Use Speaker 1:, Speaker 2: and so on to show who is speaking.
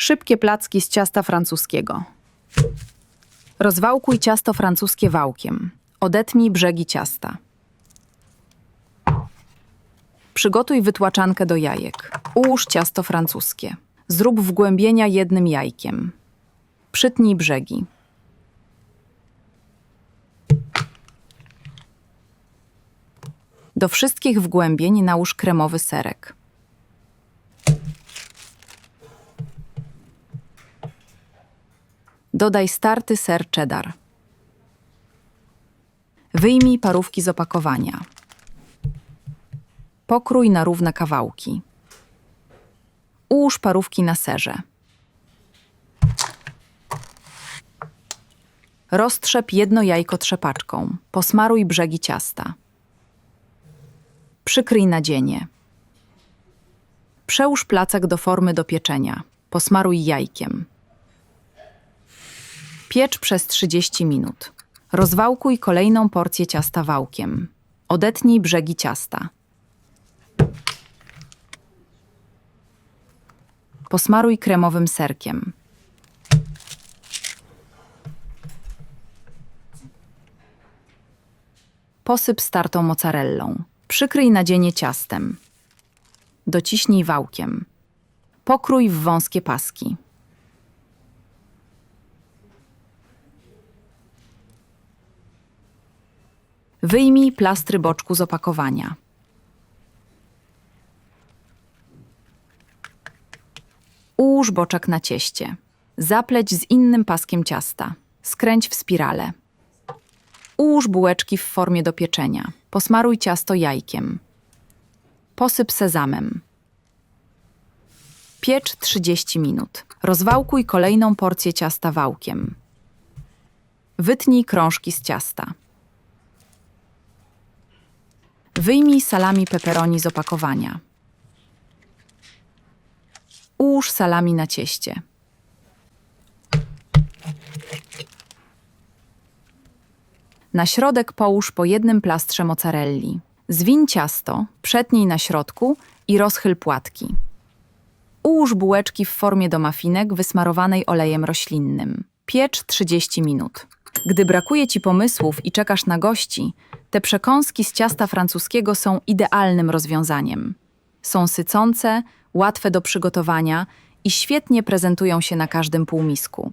Speaker 1: Szybkie placki z ciasta francuskiego. Rozwałkuj ciasto francuskie wałkiem. Odetnij brzegi ciasta. Przygotuj wytłaczankę do jajek. Ułóż ciasto francuskie. Zrób wgłębienia jednym jajkiem. Przytnij brzegi. Do wszystkich wgłębień nałóż kremowy serek. Dodaj starty ser cheddar. Wyjmij parówki z opakowania. Pokrój na równe kawałki. Ułóż parówki na serze. Roztrzep jedno jajko trzepaczką. Posmaruj brzegi ciasta. Przykryj nadzienie. Przełóż placek do formy do pieczenia. Posmaruj jajkiem. Piecz przez 30 minut. Rozwałkuj kolejną porcję ciasta wałkiem. Odetnij brzegi ciasta. Posmaruj kremowym serkiem. Posyp startą mozzarellą. Przykryj nadzienie ciastem. Dociśnij wałkiem. Pokrój w wąskie paski. Wyjmij plastry boczku z opakowania. Ułóż boczek na cieście. Zapleć z innym paskiem ciasta. Skręć w spirale. Ułóż bułeczki w formie do pieczenia. Posmaruj ciasto jajkiem. Posyp sezamem. Piecz 30 minut. Rozwałkuj kolejną porcję ciasta wałkiem. Wytnij krążki z ciasta. Wyjmij salami pepperoni z opakowania. Ułóż salami na cieście. Na środek połóż po jednym plastrze mozzarelli. Zwiń ciasto, przetnij na środku i rozchyl płatki. Ułóż bułeczki w formie do mafinek wysmarowanej olejem roślinnym. Piecz 30 minut. Gdy brakuje ci pomysłów i czekasz na gości, te przekąski z ciasta francuskiego są idealnym rozwiązaniem. Są sycące, łatwe do przygotowania i świetnie prezentują się na każdym półmisku.